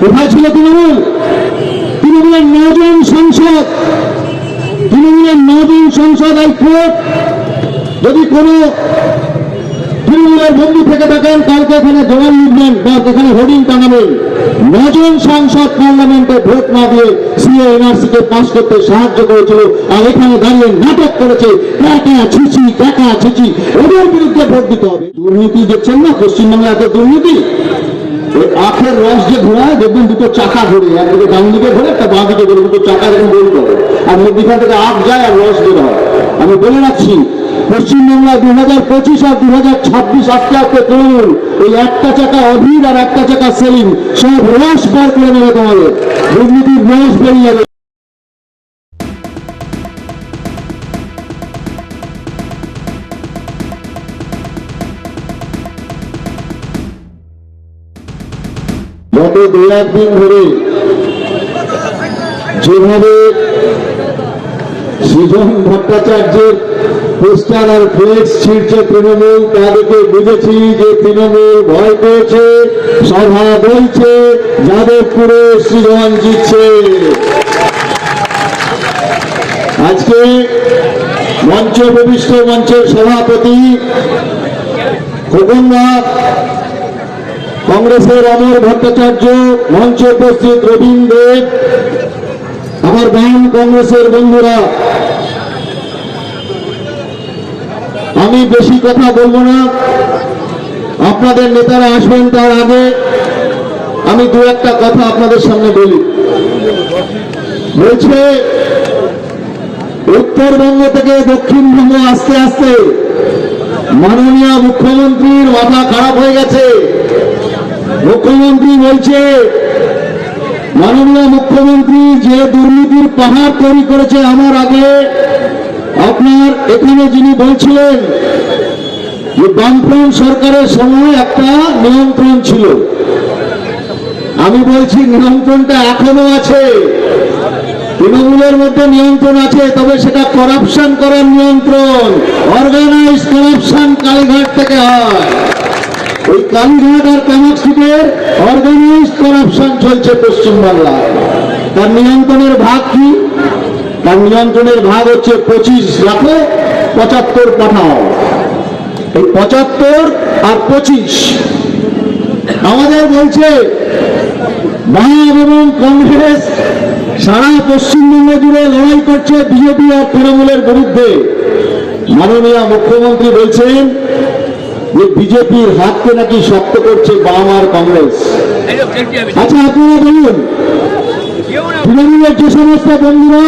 কোথায় ছিল তৃণমূল? তৃণমূলের নজন সংসদ। তৃণমূলের নজন সংসদ হাইকোর্ট যদি কোনো তৃণমূলের বন্ধু থেকে থাকেন কালকে এখানে জবান লিখবেন বা এখানে হোর্ডিং টাঙাবেন নজন সংসদ পার্লামেন্টে ভোট না দিয়ে সিএ এনআরসি কে পাস করতে সাহায্য করেছিল আর এখানে দাঁড়িয়ে নাটক করেছে। ক্যাকা ছুচি ক্যাকা ছুচি। ওদের বিরুদ্ধে ভোট দিতে হবে। দুর্নীতি দেখছেন না? পশ্চিমবাংলায় এত দুর্নীতি? আখের রস যে ঘোরায়, দেখবেন দুটো চাকা ঘুরে। একদিকে ডান দিকে ঘুরে, একটা বাঁ দিকে ঘুরে। দুটো চাকা এরকম গোল করে। আর মধ্যখান থেকে আখ যায় আর রস বের হয়। আমি বলে রাখছি পশ্চিমবাংলায় দু হাজার পঁচিশ আর দু হাজার ছাব্বিশ আস্তে আস্তে তৃণমূল এই একটা চাকা অধীর আর একটা চাকা সেলিম। সব রস বার করে নেবে তোমাদের। দুর্নীতির রস বেরিয়ে যাবে। গত দু একদিন ধরে যেভাবে সৃজন ভট্টাচার্যের পোস্টার আর ফ্লেক্স ছিঁড়ছে তৃণমূল তাদেরকে বুঝেছি যে তৃণমূল ভয় পেয়েছে, সভা বলছে যাদবপুরে সৃজন জিতছে। আজকে মঞ্চ উপবিষ্ট মঞ্চের সভাপতি খোকনদা কংগ্রেসের অমর ভট্টাচার্য মঞ্চে উপস্থিত রবীন্দ্র দেব, আমার বাম কংগ্রেসের বন্ধুরা। আমি বেশি কথা বলব না। আপনাদের নেতারা আসবেন তার আগে। আমি দু একটা কথা আপনাদের সামনে বলি। বলছে, উত্তরবঙ্গ থেকে দক্ষিণবঙ্গ আস্তে আস্তে মাননীয় মুখ্যমন্ত্রীর মাথা খারাপ হয়ে গেছে। মুখ্যমন্ত্রী বলছে, মাননীয় মুখ্যমন্ত্রী যে দুর্নীতির পাহাড় তৈরি করেছে আমার আগে, আপনার এখানে যিনি বলছিলেন যে বামফ্রন্ট সরকারের সময় একটা নিয়ন্ত্রণ ছিল। আমি বলছি নিয়ন্ত্রণটা এখনও আছে। তৃণমূলের মধ্যে নিয়ন্ত্রণ আছে, তবে সেটা করাপশন করার নিয়ন্ত্রণ অর্গানাইজ করাপশন কালীঘাট থেকে হয়। ওই কালীঘাট আর কামাক অর্গানাইজ করাপশন চলছে পশ্চিমবাংলায় তার নিয়ন্ত্রণের ভাগ কি? তার নিয়ন্ত্রণের ভাগ হচ্ছে পঁচিশ লাখে পঁচাত্তর পাঠাও। এই পঁচাত্তর আর পঁচিশ। আমাদের বলছে বাম এবং কংগ্রেস সারা পশ্চিমবঙ্গ জুড়ে লড়াই করছে বিজেপি আর তৃণমূলের বিরুদ্ধে। মাননীয় মুখ্যমন্ত্রী বলছেন যে বিজেপির হাতকে নাকি শক্ত করছে বাম আর কংগ্রেস। আচ্ছা আপনারা বলুন তৃণমূলের যে সমস্ত বন্ধুরা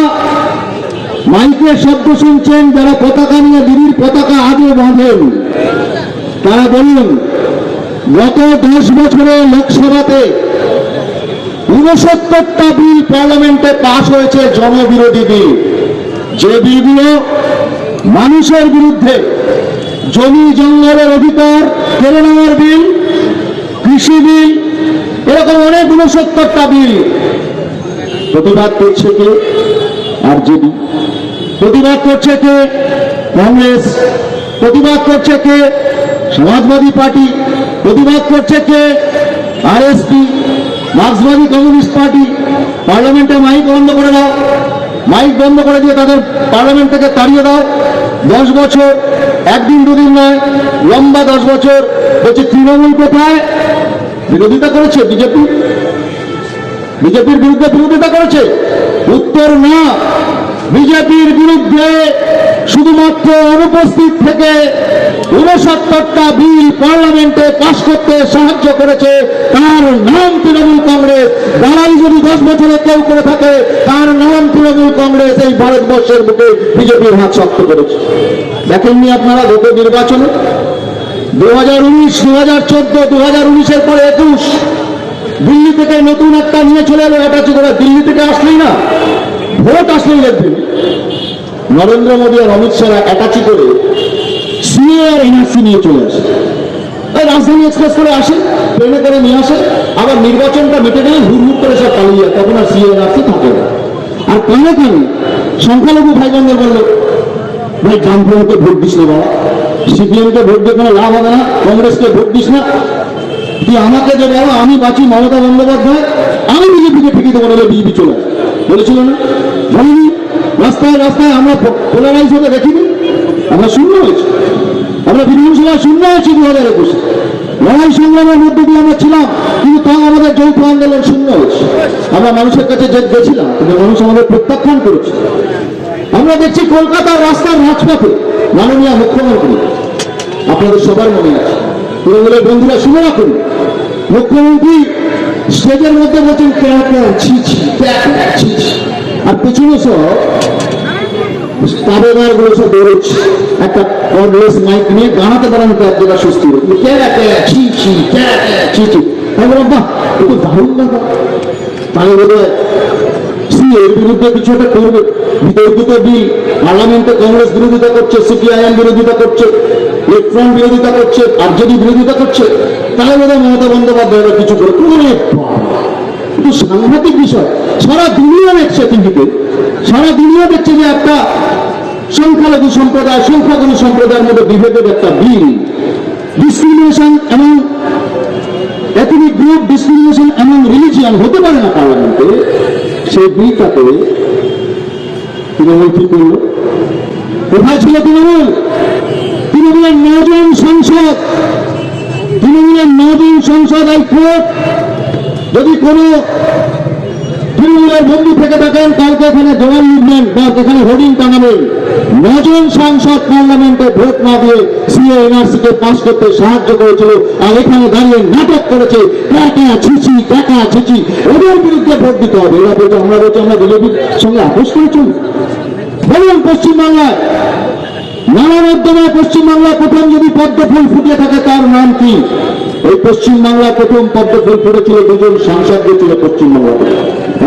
মাইকের শব্দ শুনছেন যারা পতাকা নিয়ে দিদির পতাকা আগে বাঁধেন তারা বলুন গত দশ বছরে লোকসভাতে উনসত্তরটা বিল পার্লামেন্টে পাশ হয়েছে জনবিরোধী বিল। যে বিলগুলো মানুষের বিরুদ্ধে জমি জঙ্গলের অধিকার কেড়ে নেওয়ার বিল, কৃষি বিল, এরকম অনেক উনসত্তরটা বিল। প্রতিবাদ করছে কে? আরজেডি। প্রতিবাদ করছে কে? কংগ্রেস। প্রতিবাদ করছে কে? সমাজবাদী পার্টি। প্রতিবাদ করছে কে? আরএসপি। মার্ক্সবাদী কমিউনিস্ট পার্টি। পার্লামেন্টে মাইক বন্ধ করে দাও। মাইক বন্ধ করে দিয়ে তাদের পার্লামেন্ট থেকে তাড়িয়ে দাও। দশ বছর একদিন দুদিন নয়, লম্বা দশ বছর বলছে তৃণমূল কোথায়? বিরোধিতা করেছে বিজেপি? বিজেপির বিরুদ্ধে বিরোধিতা করেছে? উত্তর না। বিজেপির বিরুদ্ধে শুধুমাত্র অনুপস্থিত থেকে উনসত্তরটা বিল পার্লামেন্টে পাশ করতে সাহায্য করেছে, তার নাম তৃণমূল কংগ্রেস দাঁড়াই যদি দশ বছরে কেউ করে থাকে তার নাম তৃণমূল কংগ্রেস এই ভারতবর্ষের বুকে বিজেপির হাত শক্ত করেছে। দেখেননি আপনারা গত নির্বাচনে? দু হাজার উনিশ দু হাজার চোদ্দ দু হাজার উনিশের পরে একুশ, দিল্লি থেকে নতুন একটা নিয়ে চলে এলো, এটা হচ্ছে দিল্লি থেকে আসলেই না। ভোট আসলেই দেখবেন। নরেন্দ্র মোদী আর অমিত শাহ অ্যাটাচি করে সিএ আর এনআরসি নিয়ে চলে আসে। রাজধানী এক্সপ্রেস করে আসে, ট্রেনে করে নিয়ে আসে, আবার নির্বাচনটা মিটে গেলে হুড় করে সব পালিয়ে যায়, তখন আর সিএ, এনআরসি থাকে না। আর কেন কেন? সংখ্যালঘু ভাই বোনদের বলল, ভাই বামফ্রন্টকে ভোট দিস না বাবা। সিপিএমকে ভোট দিয়ে কোনো লাভ হবে না, কংগ্রেসকে ভোট দিস না। তুই আমাকে যে বলো আমি বাঁচি মমতা বন্দ্যোপাধ্যায়। আমি বিজেপিকে ঠিকই দেবো, নাহলে বিজেপি চলে বলেছিল না। বলিনি। রাস্তায় রাস্তায় আমরা পোলারাইজ হতে দেখিনি। আমরা শূন্য হয়েছি। আমরা বিধানসভায় শূন্য হয়েছি দু হাজার একুশে। লড়াই সংগ্রামের মধ্যে দিয়ে আমরা ছিলাম, কিন্তু তা আমাদের যৌথ আন্দোলন শূন্য হয়েছে। আমরা মানুষের কাছে যে গেছিলাম, কিন্তু মানুষ আমাদের প্রত্যাখ্যান করেছে। আমরা দেখছি কলকাতার রাস্তার রাজপথে মাননীয় মুখ্যমন্ত্রী, আপনাদের সবার মনে আছে, তৃণমূলের বন্ধুরা শুনে রাখুন, মুখ্যমন্ত্রী স্টেজের মধ্যে বলছেন ক্যাকা ছি ছি ক্যাকা ছি ছি। আর পেছনে সব তাবেদারগুলো সব বেরোচ্ছে একটা কর্ডলেস মাইক নিয়ে গানাতে দাঁড়ানো তো এক জায়গায় সুস্থ। ক্যাকা ছি ছি ক্যাকা ছি ছি। আমি বললাম বাহ একটু দারুণ ব্যাপার। তাহলে বোধ হয় এর বিরুদ্ধে কিছু একটা করবে। বিতর্কিত বিল পার্লামেন্টে কংগ্রেস বিরোধিতা করছে সিপিআইএম বিরোধিতা করছে লেফট বিরোধিতা করছে আরজেডি বিরোধিতা করছে তাহলে মমতা বন্দ্যোপাধ্যায় কিছু করে। সাংঘাতিক বিষয়। সারা দুনিয়া দেখছে টিভিতে সারা দুনিয়া দেখছে যে একটা সংখ্যালঘু সম্প্রদায়, সংখ্যাগুরু সম্প্রদায়ের মধ্যে বিভেদের একটা বিল। ডিসক্রিমিনেশন এবং এথনিক গ্রুপ ডিসক্রিমিনেশন এমন রিলিজিয়ান হতে পারে না পার্লামেন্টে সেই বিলটাকে তৃণমূল কি করল। কোথায় ছিল তৃণমূল? তৃণমূলের নজন সংসদ। তৃণমূলের নজন সংসদ হাইকোর্ট যদি কোনো তৃণমূলের বন্ধু থেকে থাকেন কালকে এখানে জওয়ান মুভমেন্ট বা এখানে হোর্ডিং টাঙাবেন। নজন সাংসদ পার্লামেন্টে ভোট না দিয়ে সিএ এনআরসি কে পাস করতে সাহায্য করেছিল আর এখানে দাঁড়িয়ে নাটক করেছে। টাকা ছিচি টাকা ছিচি, ওদের বিরুদ্ধে ভোট দিতে হবে। এরা বলছে, আমরা বলছি, আমরা বিজেপির সঙ্গে আপোষ করেছি। বলুন, পশ্চিমবাংলায়। নানা মাধ্যমে পশ্চিমবাংলায় প্রথম যদি পদ্ম ফুল ফুটে থাকে, তার নাম কি? এই পশ্চিমবাংলায় প্রথম পদ্ম ফুল ফুটেছিল দুজন সাংসদ ছিল পশ্চিমবাংলাতে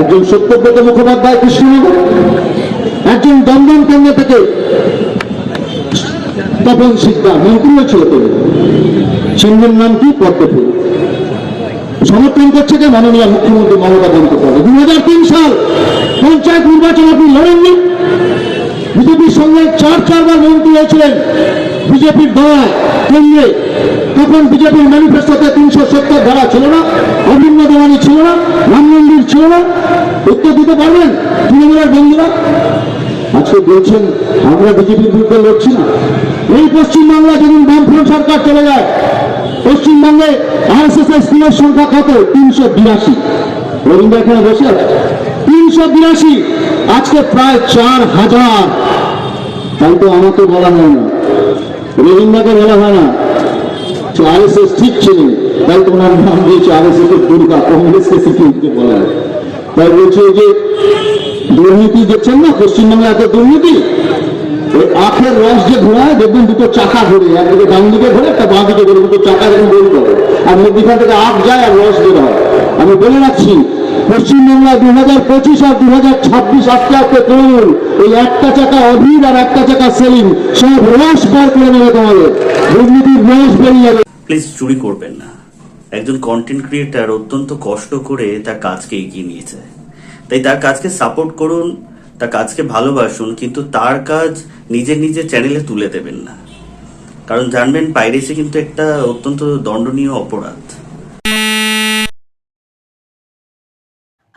একজন সত্যব্রত মুখোপাধ্যায় কৃষ্ণনগর, একজন দমদম কেন্দ্র থেকে তপন সিকদার মন্ত্রীও ছিল তিনি। সিংহের নাম কি? পদ্ম ফুল। সমর্থন করছে যে মাননীয় মুখ্যমন্ত্রী মমতা বন্দ্যোপাধ্যায়। দু হাজার তিন সাল পঞ্চায়েত নির্বাচন আপনি লড়েননি। বিজেপির সঙ্গে চার চারবার মন্ত্রী হয়েছিলেন। বিজেপির দ্বারায় কেন্দ্রে তখন বিজেপির ম্যানিফেস্টোতে তিনশো সত্তর ধারা ছিল না অভিন্ন দেওয়ানি ছিল না, রাম মন্দির ছিল না। উত্তর দিতে পারবেন তৃণমূলের বন্ধুরা? আজকে বলছেন, আমরা বিজেপির বিরুদ্ধে লড়ছি না। এই পশ্চিমবাংলা যেদিন বামফ্রন্ট সরকার চলে যায়, পশ্চিমবঙ্গে আরএসএস এর স্ত্রীর সংখ্যা কত? তিনশো বিরাশি। রবীন্দ্র এখানে বসে আছে। তিনশো বিরাশি, আজকে প্রায় চার হাজার। তাই তো আমাকে বলা হয় না রবীন্দ্রকে বলা হয় না। আরএসএস ঠিক ছিলেন তাই তো ওনার নাম দিয়েছে আরএসএস এর দুর্গা, কংগ্রেসকে সিকিউরিটি বলা হয়। তাই বলছে যে, দুর্নীতি দেখছেন না? পশ্চিমবঙ্গে এত দুর্নীতি? আখের রস যে ঘোরায়, দেখবেন দুটো চাকা ঘুরে। একদিকে ডান দিকে ঘুরে, একটা বাঁ দিকে ঘুরে। দুটো চাকা এরকম গোল করে, আর মধ্যখান থেকে আখ যায় আর রস বের হয়। আমি বলে রাখছি পশ্চিমবাংলায় দু হাজার পঁচিশ আর দু হাজার ছাব্বিশ আস্তে আস্তে তৃণমূল ওই একটা চাকা অধীর আর একটা চাকা সেলিম, সব রস বার করে নেবে তোমাদের। দুর্নীতির রস বেরিয়ে যাবে। প্লিজ চুরি করবেন না। একজন কন্টেন্ট ক্রিয়েটার অত্যন্ত কষ্ট করে তার কাজকে এগিয়ে নিয়েছে তাই তার কাজকে সাপোর্ট করুন, তার কাজকে ভালোবাসুন, কিন্তু তার কাজ নিজের নিজের চ্যানেলে তুলে দেবেন না। কারণ জানবেন পাইরেসি কিন্তু একটা অত্যন্ত দণ্ডনীয় অপরাধ।